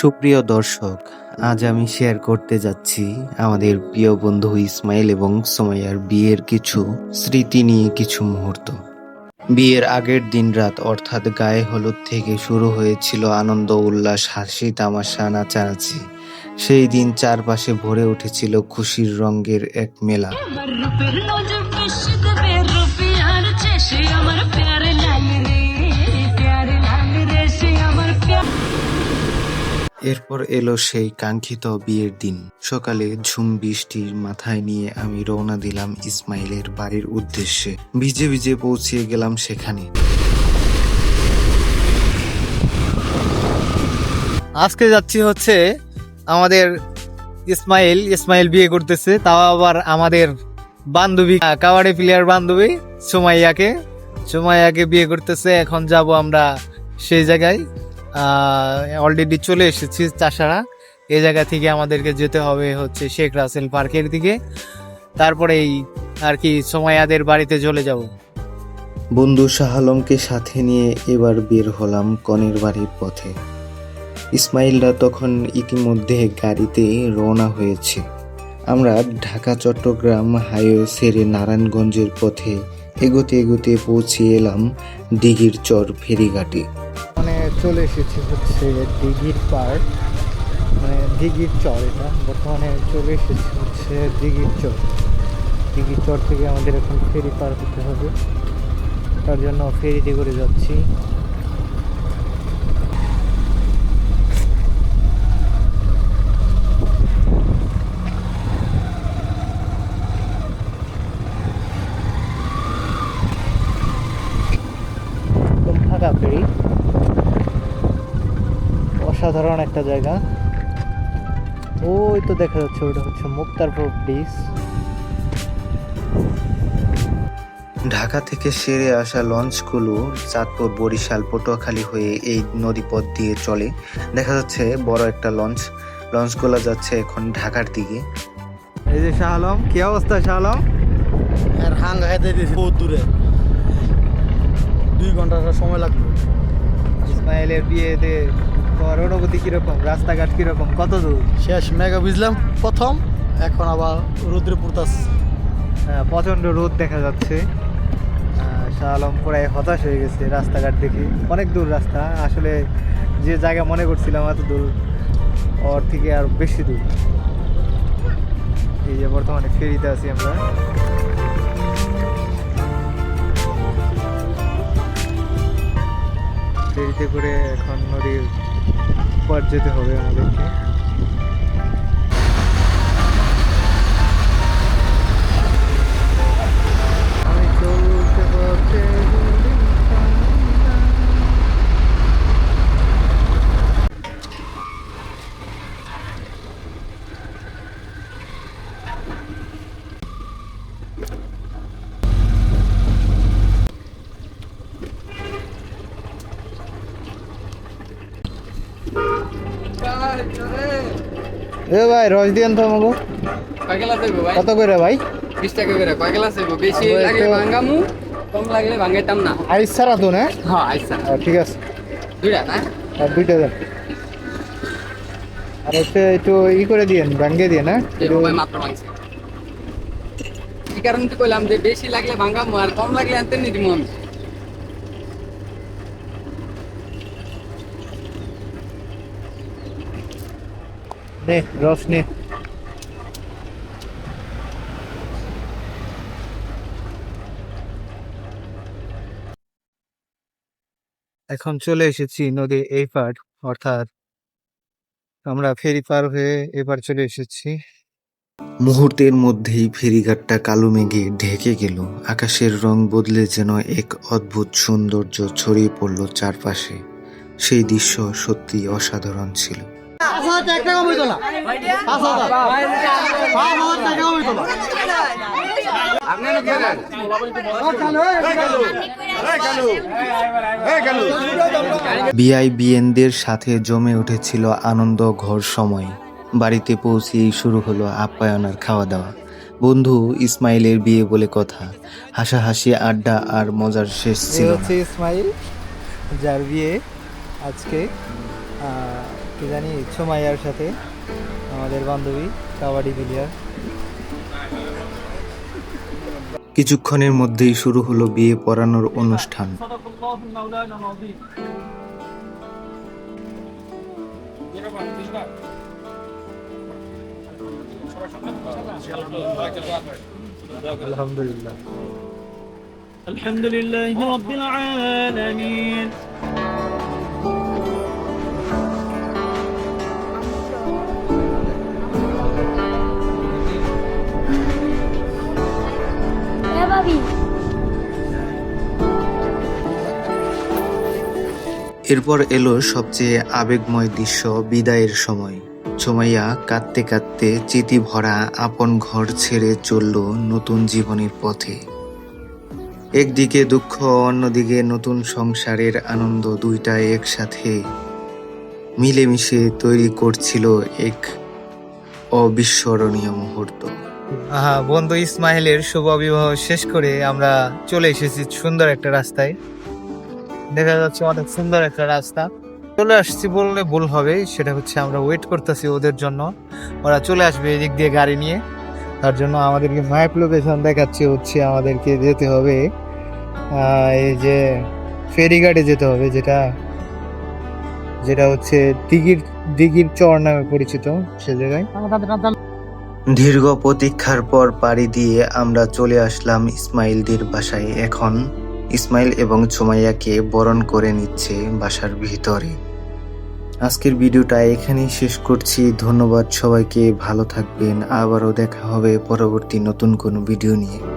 সুপ্রিয় দর্শক, আজ আমি শেয়ার করতে যাচ্ছি আমাদের প্রিয় বন্ধু ইসমাইল এবং সোমাইয়ার বিয়ের কিছু স্মৃতি নিয়ে কিছু মুহূর্ত। বিয়ের আগের দিন রাত অর্থাৎ গায়ে হলুদ থেকে শুরু হয়েছিল আনন্দ, উল্লাস, হাসি, তামাশা, নাচানাচি। সেই দিন চারপাশে ভরে উঠেছিল খুশির রঙের এক মেলা। এরপর এলো সেই কাঙ্ক্ষিত বিয়ের দিন। সকালে ঝুম বৃষ্টির মাথায় নিয়ে আমি রওনা দিলাম ইসমাইলের বাড়ির উদ্দেশ্যে। ভিজে ভিজে পৌঁছিয়ে গেলাম সেখানে। আজকে যাচ্ছি হচ্ছে আমাদের ইসমাইল ইসমাইল বিয়ে করতেছে, তাও আবার আমাদের বান্ধবী কাবাডি প্লেয়ার বান্ধবী সুমাইয়াকে। সুমাইয়াকে বিয়ে করতেছে, এখন যাব আমরা সেই জায়গায়। অলরেডি চলে এসেছি চাষারা। এই জায়গা থেকে আমাদেরকে যেতে হবে হচ্ছে শেখ রাসেল পার্কের দিকে। তারপরেই আর কি সোমাইয়াদের বাড়িতে চলে যাব। বন্ধু শাহ আলমকে সাথে নিয়ে এবার বের হলাম কনের বাড়ির পথে। ইসমাইলরা তখন ইতিমধ্যে গাড়িতে রওনা হয়েছে। আমরা ঢাকা চট্টগ্রাম হাইওয়ে সেরে নারায়ণগঞ্জের পথে এগোতে এগোতে পৌঁছে এলাম দিঘির চর ফেরিঘাটে। মানে চলে এসেছি হচ্ছে দিঘির পার মানে দিঘির চর এটা। বর্তমানে চলে এসেছি হচ্ছে দিঘির চর। দিঘির চর থেকে আমাদের এখন ফেরি পার হতে হবে। তার জন্য ফেরিতে করে যাচ্ছি। ফেরি। অসাধারণ একটা জায়গা। ওই তো দেখা যাচ্ছে ওটা হচ্ছে মুক্তারপুর ব্রিজ। ঢাকা থেকে সেরে আসা লঞ্চগুলো চাঁদপুর বরিশাল পটুয়াখালী হয়ে এই নদীপথ দিয়ে চলে। দেখা যাচ্ছে বড় একটা লঞ্চ। লঞ্চগুলো যাচ্ছে এখন ঢাকার দিকে। এই যে শাহ আলম কি অবস্থা শাহ আলম? আর হাং খাইতে দিয়েছি বহুত দূরে। দুই ঘণ্টা সময় লাগবে। ইসমাইলের বিয়েতে তোমার অনুভূতি কীরকম? রাস্তাঘাট কীরকম? কত দূর? শেষ মেঘা বুঝলাম প্রথম এখন আবার রুদ্রে পুরতাস হ্যাঁ, প্রচণ্ড রোদ দেখা যাচ্ছে। শাহ আলম প্রায় হতাশ হয়ে গেছে রাস্তাঘাট দেখে। অনেক দূর রাস্তা আসলে যে জায়গা মনে করছিলাম এত দূর ওর থেকে আর বেশি দূর। এই যে বর্তমানে ফেরিতে আছি আমরা। ফেরিতে করে এখন নদীর পার যেতে হবে আমাদেরকে। আমি চলতে পথে গুলি চালা। এ ভাই রস দিয়েন তো আমাকে। কত করে ভাই? বিশ টাকা করে কয় গ্লাস হইব বেশি লাগলে ভাঙ্গামু কম লাগলে ভাঙ্গাইতাম না। আইস ছাড়া তো না? হ্যাঁ ঠিক আছে। দুইটা না? আর দুইটা দেন। আর হচ্ছে একটু ই করে দিয়েন ভাঙ্গে দিয়ে না মাত্র ভাঙছে। এই কারণে তো কইলাম যে বেশি লাগলে ভাঙ্গামু আর কম লাগলে আনতে নি দিমু আমি। নে, রস এখন চলে এসেছি নদীর এই পার অর্থাৎ আমরা ফেরি পার হয়ে এবার চলে এসেছি। মুহূর্তের মধ্যেই ফেরিঘাটটা কালো মেঘে ঢেকে গেল। আকাশের রং বদলে যেন এক অদ্ভুত সৌন্দর্য ছড়িয়ে পড়ল চারপাশে। সেই দৃশ্য সত্যি অসাধারণ ছিল। বিআইবিএনদের সাথে জমে উঠেছিল আনন্দ ঘর সময়। বাড়িতে পৌঁছেই শুরু হলো আপ্যায়ন আর খাওয়া দাওয়া বন্ধু ইসমাইলের বিয়ে বলে কথা। হাসাহাসি আড্ডা আর মজার শেষ ছিল হচ্ছে ইসমাইল যার বিয়ে আজকে কি জানি সোমাইয়ার সাথে আমাদের বান্ধবী কাবাডি প্লেয়ার কিছুক্ষণের মধ্যেই শুরু হলো বিয়ে পড়ানোর অনুষ্ঠান। আলহামদুলিল্লাহ। আলহামদুলিল্লাহ এরপর এলো সবচেয়ে আবেগময় দৃশ্য, বিদায়ের সময়। সোমাইয়া কাঁদতে কাঁদতে চিতি ভরা আপন ঘর ছেড়ে চলল নতুন জীবনের পথে। একদিকে দুঃখ, অন্যদিকে নতুন সংসারের আনন্দ দুইটা একসাথে মিলেমিশে তৈরি করছিল এক অবিস্মরণীয় মুহূর্ত। বন্ধু ইসমাইলের শুভ বিবাহ শেষ করে আমরা চলে এসেছি সুন্দর একটা রাস্তায়। দেখা যাচ্ছে অনেক সুন্দর একটা রাস্তা। চলে আসছি বললে ভুল হবে, সেটা হচ্ছে আমরা ওয়েট করতেছি ওদের জন্য। ওরা চলে আসবে এদিক দিয়ে গাড়ি নিয়ে। তার জন্য আমাদেরকে ম্যাপ লোকেশন দেখাচ্ছে, হচ্ছে আমাদেরকে যেতে হবে। এই যে ফেরিঘাটে যেতে হবে, যেটা যেটা হচ্ছে দিঘির দিঘির চর নামে পরিচিত সে জায়গায়। দীর্ঘ প্রতীক্ষার পর পাড়ি দিয়ে আমরা চলে আসলাম ইসমাইলদের বাসায়। এখন ইসমাইল এবং সুমাইয়াকে বরণ করে নিচ্ছে বাসার ভিতরে। আজকের ভিডিওটা এখানেই শেষ করছি। ধন্যবাদ সবাইকে। ভালো থাকবেন। আবারও দেখা হবে পরবর্তী নতুন কোনো ভিডিও নিয়ে।